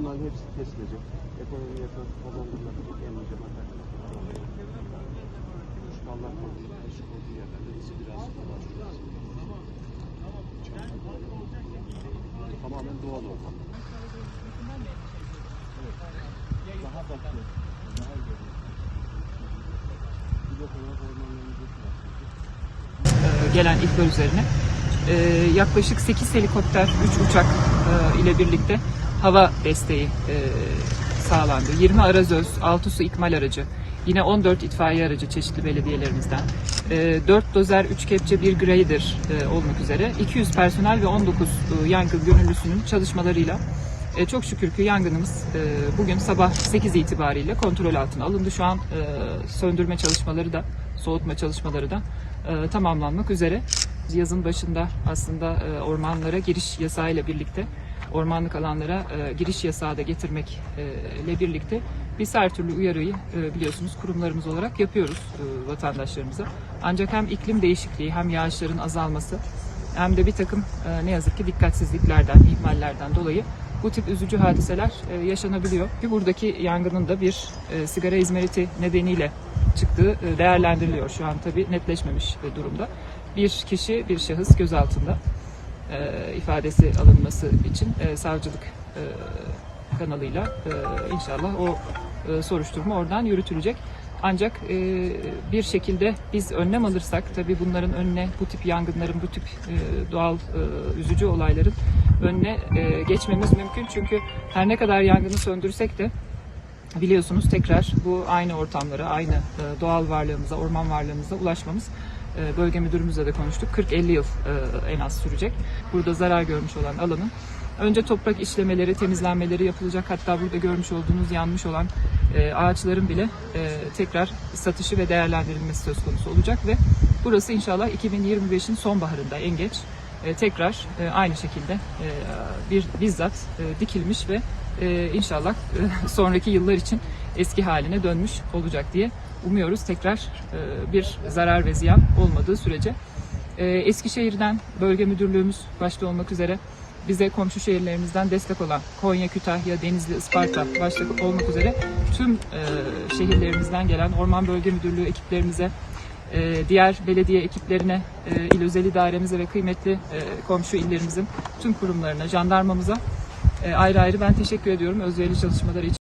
Bunların hepsi kesilecek. Ekonomiye kazandırılacak en önce materyal. Kuşkallar konulu, düşük olduğu yerlerde bizi biraz ulaştıracağız. Tamamen doğal ortam. Daha farklı. Daha iyi. Bir de konak ormanlarımızı gelen ihbar üzerine e, yaklaşık 8 helikopter, 3 uçak e, ile birlikte hava desteği e, sağlandı. 20 arazöz, 6 su ikmal aracı, yine 14 itfaiye aracı çeşitli belediyelerimizden, e, 4 dozer, 3 kepçe, 1 grader e, olmak üzere 200 personel ve 19 e, yangın gönüllüsünün çalışmalarıyla e, çok şükür ki yangınımız e, bugün sabah 8 itibariyle kontrol altına alındı. Şu an e, söndürme çalışmaları da, soğutma çalışmaları da e, tamamlanmak üzere. Yazın başında aslında e, ormanlara giriş yasağıyla birlikte ormanlık alanlara e, giriş yasağı da getirmek e, birlikte biz her türlü uyarıyı e, biliyorsunuz kurumlarımız olarak yapıyoruz e, vatandaşlarımıza. Ancak hem iklim değişikliği hem yağışların azalması hem de bir takım ne yazık ki dikkatsizliklerden, ihmallerden dolayı bu tip üzücü hadiseler e, yaşanabiliyor. Ki buradaki yangının da bir sigara izmariti nedeniyle çıktığı değerlendiriliyor. Şu an tabii netleşmemiş durumda. Bir kişi, bir şahıs gözaltında e, ifadesi alınması için e, savcılık e, kanalıyla e, inşallah o e, soruşturma oradan yürütülecek. Ancak e, bir şekilde biz önlem alırsak tabii bunların önüne bu tip yangınların, bu tip e, doğal e, üzücü olayların önüne e, geçmemiz mümkün. Çünkü her ne kadar yangını söndürsek de biliyorsunuz tekrar bu aynı ortamlara, aynı e, doğal varlığımıza, orman varlığımıza ulaşmamız e, bölge müdürümüzle de konuştuk. 40-50 yıl e, en az sürecek. Burada zarar görmüş olan alanın önce toprak işlemeleri, temizlenmeleri yapılacak. Hatta burada görmüş olduğunuz yanmış olan ağaçların bile tekrar satışı ve değerlendirilmesi söz konusu olacak ve burası inşallah 2025'in sonbaharında en geç e, tekrar e, aynı şekilde e, bir bizzat dikilmiş ve inşallah sonraki yıllar için eski haline dönmüş olacak diye umuyoruz. Tekrar bir zarar ve ziyan olmadığı sürece. Eskişehir'den bölge müdürlüğümüz başta olmak üzere bize komşu şehirlerimizden destek olan Konya, Kütahya, Denizli, Isparta başta olmak üzere tüm şehirlerimizden gelen Orman Bölge Müdürlüğü ekiplerimize, e, diğer belediye ekiplerine, e, il özel idaremize ve kıymetli e, komşu illerimizin tüm kurumlarına, jandarmamıza ayrı ayrı ben teşekkür ediyorum özverili çalışmaları için.